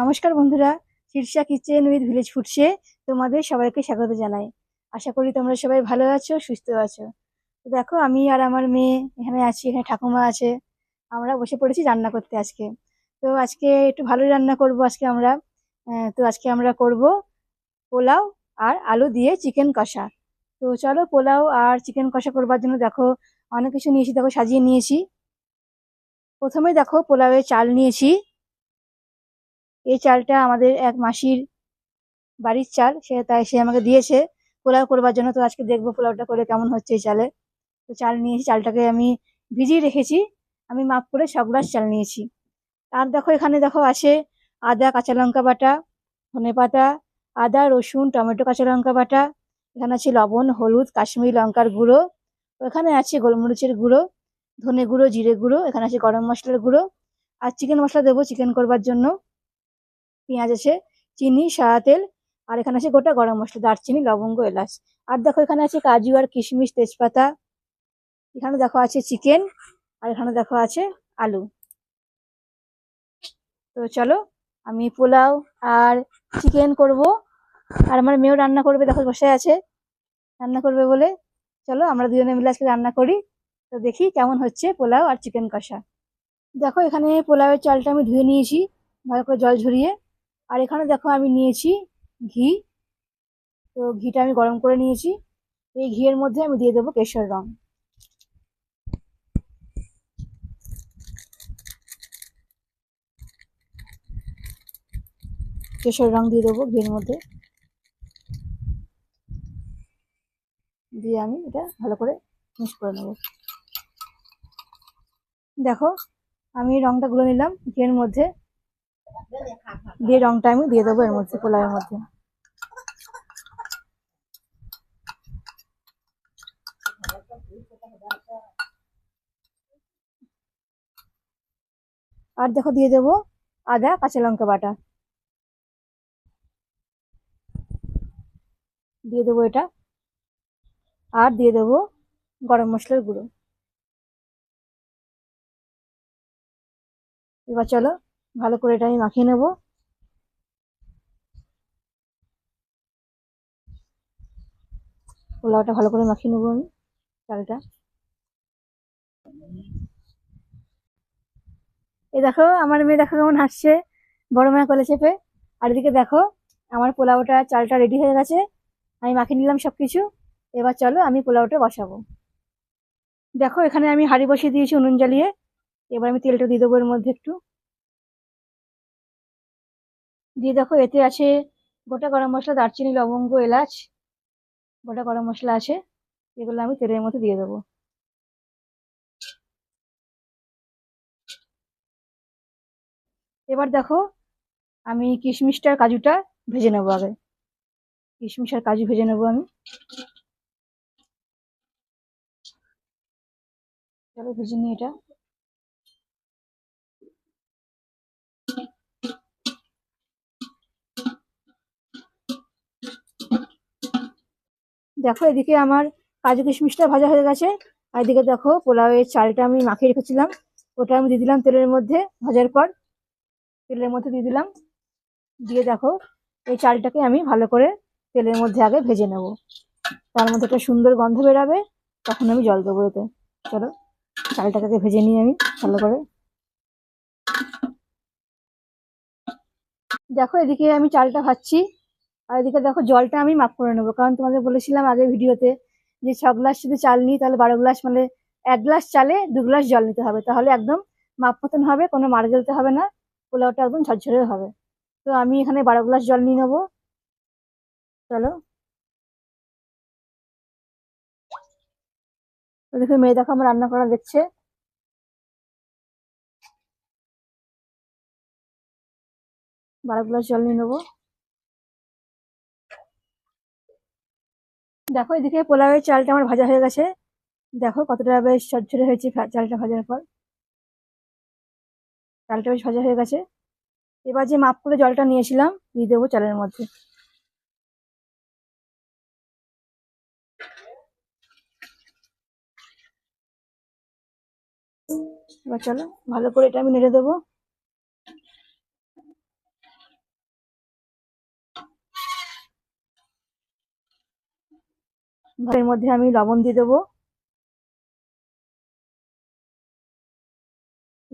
নমস্কার বন্ধুরা, Shirsha kitchen with village ফুডসে তোমাদের সবাইকে স্বাগত জানাই। আশা করি তোমরা সবাই ভালো আছো, সুস্থ আছো। তো দেখো, আমি আর আমার মেয়ে এখানে আছি, এখানে ঠাকুমা আছে। আমরা বসে পড়েছি রান্না করতে আজকে। তো আজকে একটু ভালোই রান্না করব আজকে আমরা। তো আজকে আমরা করব পোলাও আর আলু দিয়ে চিকেন কষা। তো চলো পোলাও আর চিকেন কষা করবার জন্য দেখো, অনেক কিছু নিয়েছি, দেখো সাজিয়ে নিয়েছি। প্রথমে দেখো পোলাওয়ের চাল নিয়েছি। এই চালটা আমাদের এক মাসির বাড়ির চাল, সে তাই সে আমাকে দিয়েছে। পোলাও করবার জন্য তো আজকে দেখব পোলাওটা করে কেমন হচ্ছে এই চালে। তো চাল নিয়েছি চালটাকে আমি ভিজিয়ে রেখেছি। আমি মাপ করে ছ গ্লাস চাল নিয়েছি। আর দেখো এখানে দেখো আছে আদা, কাঁচা লঙ্কা বাটা, ধনে পাতা, আদা, রসুন, টমেটো, কাঁচা লঙ্কা বাটা। এখানে আছে লবণ, হলুদ, কাশ্মীরি লঙ্কার গুঁড়ো। এখানে আছে গোলমরিচের গুঁড়ো, ধনে গুঁড়ো, জিরে গুঁড়ো। এখানে আছে গরম মশলার গুঁড়ো। আর চিকেন মশলা দেবো চিকেন করবার জন্য। পেঁয়াজ আছে, চিনি, সাদা তেল, আর এখানে আছে গোটা গরম মশলা, দারচিনি, লবঙ্গ, এলাচ। আর দেখো এখানে আছে কাজু আর কিশমিশ তেজপাতা। এখানে দেখো আছে চিকেন, আর এখানে দেখো আছে আলু। তো চলো, আমি পোলাও আর চিকেন করব। আর আমার মেয়েও রান্না করবে, দেখো বসে আছে, রান্না করবে বলে। চলো, আমরা দুজনে মিলে আজকে রান্না করি। তো দেখি কেমন হচ্ছে পোলাও আর চিকেন কষা। দেখো এখানে পোলাওয়ের চালটা আমি ধুয়ে নিয়েছি, ভালো করে জল ঝরিয়ে। আর এখানে দেখো আমি নিয়েছি ঘি। তো ঘিটা আমি গরম করে নিয়েছি। এই ঘিয়ের মধ্যে আমি দিয়ে দেবো কেশর রং। কেশর রং দিয়ে দেবো ঘিয়ের মধ্যে। দিয়ে আমি এটা ভালো করে মিক্স করে নেব। দেখো, আমি রংটা গুলো নিলাম ঘিয়ের মধ্যে। দিয়ে রংটা আমি দিয়ে দেবো এর মধ্যে পোলাওয়ের মধ্যে। আর দেখো দিয়ে দেবো আদা, কাঁচা লঙ্কা বাটা। দিয়ে দেবো এটা। আর দিয়ে দেবো গরম মশলার গুঁড়ো। এবার চলো ভালো করে এটা আমি মাখিয়ে নেব। পোলাওটা ভালো করে মাখিয়ে নেব আমি, চালটা। এই দেখো, আমার মেয়ে দেখো কেমন হাসছে, বড় মেয়ে কলে চেপে। আর এদিকে দেখো, আমার পোলাওটা, চালটা রেডি হয়ে গেছে। আমি মাখিয়ে নিলাম সব কিছু এবার চলো আমি পোলাওটা বসাবো। দেখো, এখানে আমি হাঁড়ি বসিয়ে দিয়েছি উনুন জ্বালিয়ে, এবার আমি তেলটা দিয়ে দেবো এর মধ্যে একটু। দিয়ে দেখো, এতে আছে গোটা গরম মশলা, দারচিনি, লবঙ্গ, এলাচ, গোটা গরম মশলা আছে, এগুলো আমি তেলের মধ্যে দিয়ে দেবো। এবার দেখো, আমি কিশমিশটার কাজুটা ভেজে নেব আগে। কিশমিশ আর কাজু ভেজে নেব আমি। চলো ভেজে নিই এটা। দেখো, এদিকে আমার কাজু কিশমিশটা ভাজা হয়ে গেছে, আর এদিকে দেখো, পোলাওয়ের চালটা আমি মাখিয়ে রেখেছিলাম। ওটা আমি দিয়ে দিলাম তেলের মধ্যে ভাজার পর। তেলের মধ্যে দিয়ে দিলাম। দিয়ে দেখো, এই চালটাকে আমি ভালো করে তেলের মধ্যে আগে ভেজে নেব। তার মধ্যে একটা সুন্দর গন্ধ বেরাবে, তখন আমি জল দেবো এতে। চলো, চালটাকে ভেজে নিই আমি ভালো করে। দেখো, এদিকে আমি চালটা ভাজছি। আর এদিকে দেখো জলটা আমি মাপ করে নেব, কারণ তোমাদের বলেছিলাম আগের ভিডিওতে যে ছ গ্লাস যদি চাল নিই তাহলে বারো গ্লাস মানে এক গ্লাস চালে দু গ্লাস জল নিতে হবে, তাহলে একদম মাপ মতন হবে, কোনো মার জ্বলতে হবে না, পোলাওটা একদম ঝরঝরে হবে। তো আমি এখানে বারো গ্লাস জল নিয়ে নেব। চলো। দেখো মেয়ে দেখো আমার রান্না করা দেখছে। বারো গ্লাস জল নিয়ে নেব। দেখো এদিকে পোলাওয়ের চালটা আমার ভাজা হয়ে গেছে। দেখো কতটা বেশ ঝরঝরে হয়েছে চালটা ভাজার পর। চালটা বেশ ভাজা হয়ে গেছে। এবার যে মাপ করে জলটা নিয়েছিলাম, দিয়ে দেবো চালের মধ্যে। এবার চলো ভালো করে এটা আমি নেড়ে দেবো। এর মধ্যে আমি লবণ দিয়ে দেবো।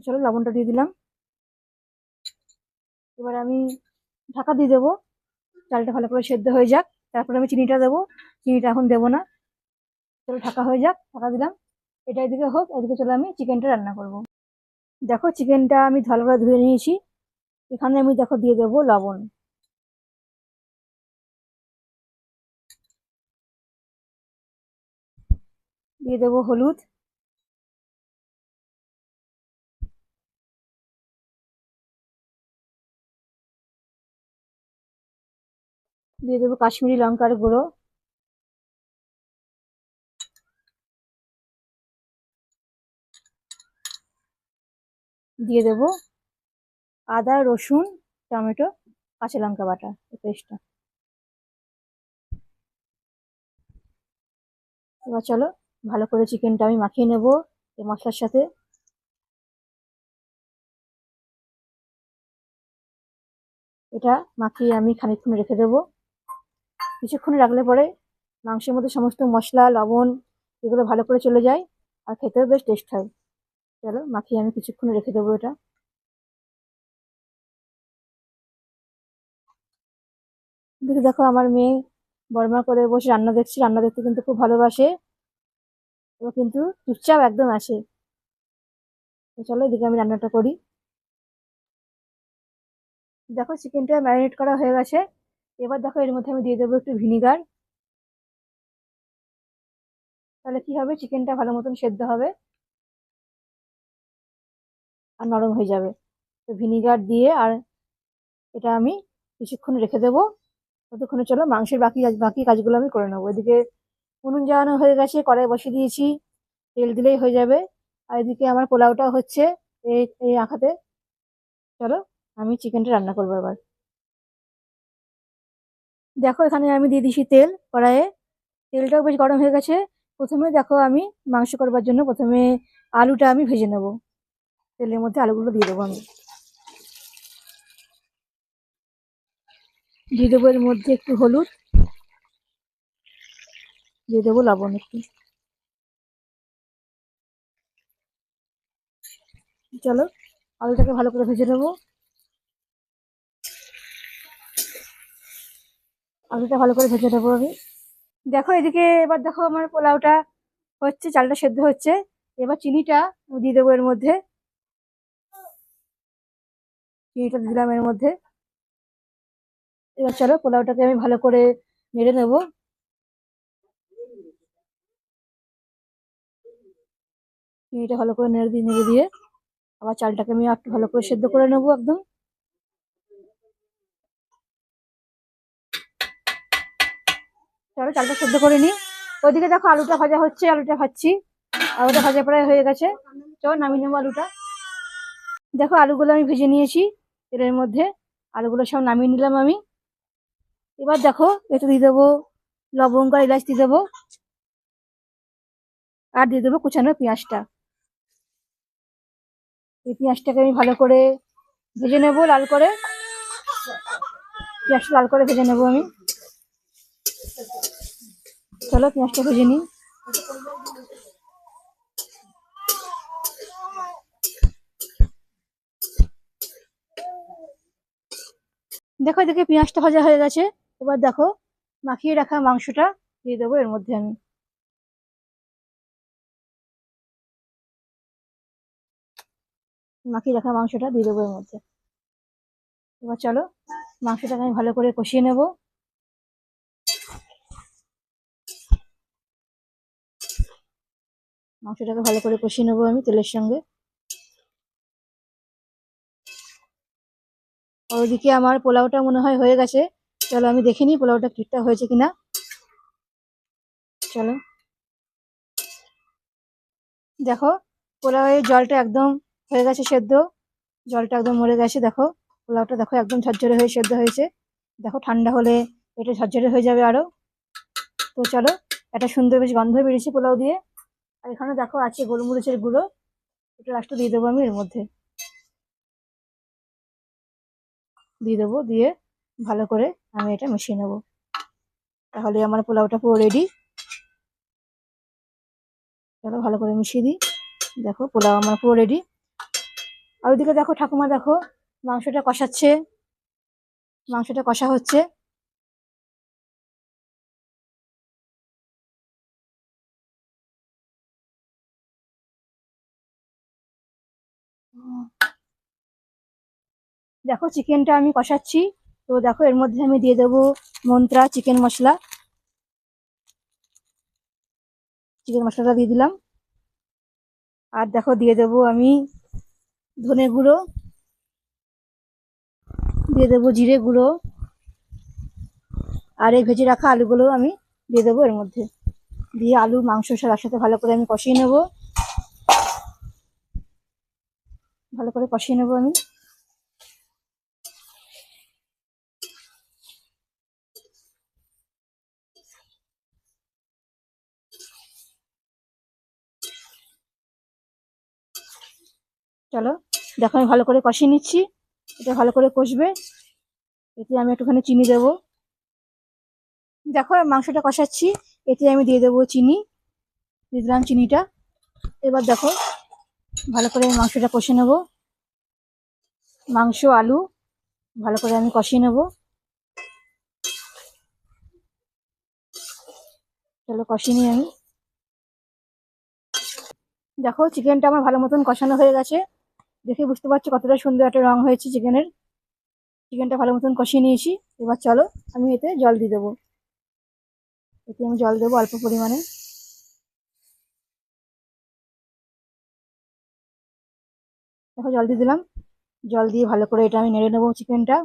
চলো লবণটা দিয়ে দিলাম। এবার আমি ঢাকা দিয়ে দেবো। চালটা ভালো করে সেদ্ধ হয়ে যাক। তারপরে আমি চিনিটা দেবো। চিনিটা এখন দেবো না। চলো ঢাকা হয়ে যাক। ঢাকা দিলাম। এটা এদিকে হোক, এদিকে চলো আমি চিকেনটা রান্না করব। দেখো, চিকেনটা আমি করে ধুয়ে নিয়েছি। এখানে আমি দেখো দিয়ে দেবো লবণ। দিয়ে দেবো হলুদ। দিয়ে দেবো কাশ্মীরি লঙ্কার গুঁড়ো। দিয়ে দেবো আদা, রসুন, টমেটো, কাঁচা লঙ্কা বাটা পেস্টটা। এবার চলো ভালো করে চিকেনটা আমি মাখিয়ে নেব এই মশলার সাথে। এটা মাখিয়ে আমি খানিকক্ষণ রেখে দেবো। কিছুক্ষণ রাখলে পরে মাংসের মধ্যে সমস্ত মশলা, লবণ এগুলো ভালো করে চলে যায় আর খেতেও বেশ টেস্ট হয়। চলো, মাখিয়ে আমি কিছুক্ষণ রেখে দেবো এটা। দেখে দেখো, আমার মেয়ে বর্মা করে বসে রান্না দেখছি। রান্না দেখতে কিন্তু খুব ভালোবাসে। ও কিন্তু চুপচাপ একদম আসে। তো চলো এদিকে আমি রান্নাটা করি। দেখো চিকেনটা ম্যারিনেট করা হয়ে গেছে। এবার দেখো এর মধ্যে আমি দিয়ে দেবো একটু ভিনিগার তাহলে কি হবে? চিকেনটা ভালো মতন সেদ্ধ হবে। আর নরম হয়ে যাবে। তো ভিনিগার দিয়ে আর এটা আমি কিছুক্ষণ রেখে দেবো। ততক্ষণে চলো মাংসের বাকি বাকি কাজগুলো আমি করে নেব। এদিকে উনুন জ্বালানো হয়ে গেছে, কড়াই বসিয়ে দিয়েছি, তেল দিলেই হয়ে যাবে। আর এদিকে আমার পোলাওটা হচ্ছে এই এই আঁকাতে। চলো, আমি চিকেনটা রান্না করব এবার। দেখো, এখানে আমি দিয়ে দিছি তেল কড়াইয়ে। তেলটাও বেশ গরম হয়ে গেছে। প্রথমে দেখো আমি মাংস করবার জন্য প্রথমে আলুটা আমি ভেজে নেব। তেলের মধ্যে আলুগুলো দিয়ে দেবো আমি। দিয়ে দেবো এর মধ্যে একটু হলুদ। দিয়ে দেবো লবণ একটু। চলো, আলুটাকে ভালো করে ভেজে নেব। আলুটা ভালো করে ভেজে নেব আমি। দেখো এদিকে এবার দেখো আমার পোলাওটা হচ্ছে, চালটা সেদ্ধ হচ্ছে। এবার চিনিটা দিয়ে দেবো এর মধ্যে। চিনিটা দিলাম এর মধ্যে। এবার চলো পোলাওটাকে আমি ভালো করে নেড়ে নেব। চিনিটা ভালো করে নেড়ে দিয়ে নেড়ে দিয়ে আবার চালটাকে আমি একটু ভালো করে সেদ্ধ করে নেব একদম। চলো চালটা সেদ্ধ করে নিই। ওইদিকে দেখো আলুটা ভাজা হচ্ছে, আলুটা ভাজছি। আলুটা ভাজা প্রায় হয়ে গেছে। চলো নামিয়ে নেব আলুটা। দেখো আলুগুলো আমি ভেজে নিয়েছি তেলের মধ্যে। আলুগুলো সব নামিয়ে নিলাম আমি। এবার দেখো এতে দিয়ে দেবো লবঙ্গ এলাচ দিয়ে দেবো। আর দিয়ে দেবো কুচানো পেঁয়াজটা। এই পেঁয়াজটাকে আমি ভালো করে ভেজে নেব লাল করে। পেঁয়াজটা লাল করে ভেজে নেব আমি। চলো পেঁয়াজটা ভেজে নিই। দেখো এদিকে পেঁয়াজটা ভাজা হয়ে গেছে। এবার দেখো মাখিয়ে রাখা মাংসটা দিয়ে দেবো এর মধ্যে আমি। মাখিয়ে রাখা মাংসটা দিয়ে দেবো এর মধ্যে। এবার চলো, মাংসটাকে আমি ভালো করে কষিয়ে নেব। মাংসটাকে ভালো করে কষিয়ে নেব আমি তেলের সঙ্গে। ওদিকে আমার পোলাওটা মনে হয় হয়ে গেছে। চলো, আমি দেখে নিই পোলাওটা ঠিকঠাক হয়েছে কিনা। চলো। দেখো, পোলাওয়ের জলটা একদম হয়ে গেছে সেদ্ধ। জলটা একদম মরে গেছে, দেখো। পোলাওটা দেখো একদম ঝরঝরে হয়ে সেদ্ধ হয়েছে। দেখো ঠান্ডা হলে এটা ঝরঝরে হয়ে যাবে আরও। তো চলো, একটা সুন্দর বেশ গন্ধ বেরিয়েছে পোলাও দিয়ে। আর এখানে দেখো আছে গোলমরিচের গুঁড়ো। এটা লাস্টে দিয়ে দেবো আমি এর মধ্যে। দিয়ে দেবো, দিয়ে ভালো করে আমি এটা মিশিয়ে নেব। তাহলে আমার পোলাওটা পুরো রেডি চলো ভালো করে মিশিয়ে দিই। দেখো পোলাও আমার পুরো রেডি আর ওইদিকে দেখো ঠাকুমা দেখো, মাংসটা কষাচ্ছে। মাংসটা কষা হচ্ছে। দেখো চিকেনটা আমি কষাচ্ছি। তো দেখো এর মধ্যে আমি দিয়ে দেবো মন্ত্রা, চিকেন মশলা। চিকেন মশলাটা দিয়ে দিলাম। আর দেখো দিয়ে দেবো আমি ধনে গুঁড়ো, দিয়ে দেবো জিরে গুঁড়ো, আর এই ভেজে রাখা আলুগুলো আমি দিয়ে দেবো এর মধ্যে। দিয়ে আলু, মাংস সব একসাথে ভালো করে আমি কষিয়ে নেব। ভালো করে কষিয়ে নেব আমি। চলো। দেখো, আমি ভালো করে কষিয়ে নিচ্ছি। এটা ভালো করে কষবে। এতে আমি একটুখানি চিনি দেব। দেখো, মাংসটা কষাচ্ছি। এতে আমি দিয়ে দেবো চিনি দিয়ে দিলাম চিনিটা। এবার দেখো, ভালো করে মাংসটা কষে নেব। মাংস, আলু, ভালো করে আমি কষিয়ে নেব। চলো, কষিয়ে নিই আমি। দেখো, চিকেনটা আমার ভালো মতন কষানো হয়ে গেছে। দেখে বুঝতে পারছ কতটা সুন্দর একটা রং হয়েছে চিকেনের। চিকেনটা ভালো মতন কষিয়ে নিয়েছি। এবার চলো আমি এতে জল দিয়ে দেবো। এতে আমি জল দেবো অল্প পরিমাণে। দেখো জল দিয়ে দিলাম। জল দিয়ে ভালো করে এটা আমি নেড়ে নেব চিকেনটা।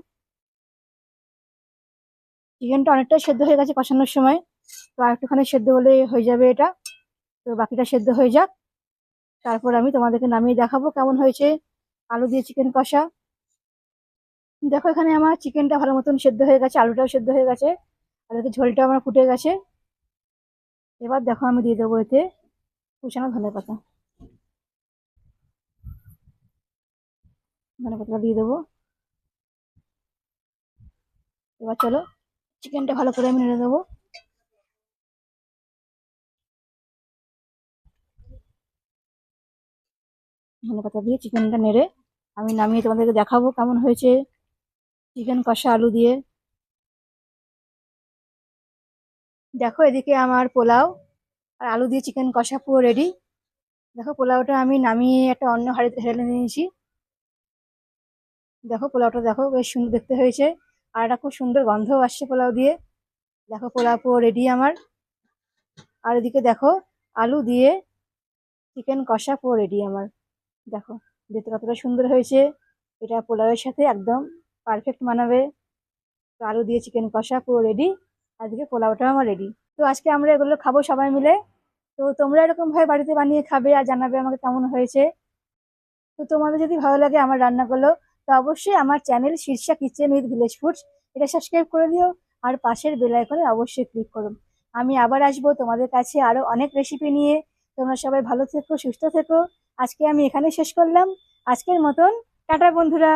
চিকেনটা অনেকটাই সেদ্ধ হয়ে গেছে কষানোর সময়। তো আর একটুখানি সেদ্ধ হলে হয়ে যাবে এটা। তো বাকিটা সেদ্ধ হয়ে যাক। তারপর আমি তোমাদেরকে নামিয়ে দেখাবো কেমন হয়েছে। আলু দিয়ে চিকেন কষা। দেখো এখানে আমার চিকেনটা ভালো মতন সেদ্ধ হয়ে গেছে, আলুটাও সেদ্ধ হয়ে গেছে, আর এতে ঝোলটা আমার ফুটে গেছে। এবার দেখো আমি দিয়ে দেবো এতে কুচানো ধনে পাতা। ধনে পাতা দিয়ে দেবো। এবার চলো চিকেনটা ভালো করে আমি নেড়ে দেবো। ধনে পাতা দিয়ে চিকেনটা নেড়ে আমি নামিয়ে তোমাদেরকে দেখাবো কেমন হয়েছে। চিকেন কষা আলু দিয়ে। দেখো এদিকে আমার পোলাও আর আলু দিয়ে চিকেন কষা পুরো রেডি দেখো পোলাওটা আমি নামিয়ে একটা অন্য হাঁড়িতে ঢেলে নিয়েছি। দেখো পোলাওটা দেখো বেশ সুন্দর দেখতে হয়েছে আর একটা খুব সুন্দর গন্ধও আসছে পোলাও দিয়ে। দেখো পোলাও পুরো রেডি আমার। আর এদিকে দেখো আলু দিয়ে চিকেন কষা পুরো রেডি আমার। দেখো, দেখতে কতটা সুন্দর হয়েছে। এটা পোলাওয়ের সাথে একদম পারফেক্ট মানাবে তো আলু দিয়ে চিকেন কষা, পুরো রেডি আজকে পোলাওটাও আমার রেডি তো আজকে আমরা এগুলো খাব সবাই মিলে। তো তোমরা এরকম ভাবে বাড়িতে বানিয়ে খাবে আর জানাবে আমাকে কেমন হয়েছে। তো তোমাদের যদি ভালো লাগে আমার রান্নাগুলো তো অবশ্যই আমার channel Shirsha kitchen with village foods এটা সাবস্ক্রাইব করে দিও। আর পাশের বেল আইকনে অবশ্যই ক্লিক করো। আমি আবার আসব তোমাদের কাছে আরও অনেক রেসিপি নিয়ে। তোমরা সবাই ভালো থেকো, সুস্থ থেকো। আজকে আমি এখানে শেষ করলাম। আজকের মতন টাটা বন্ধুরা।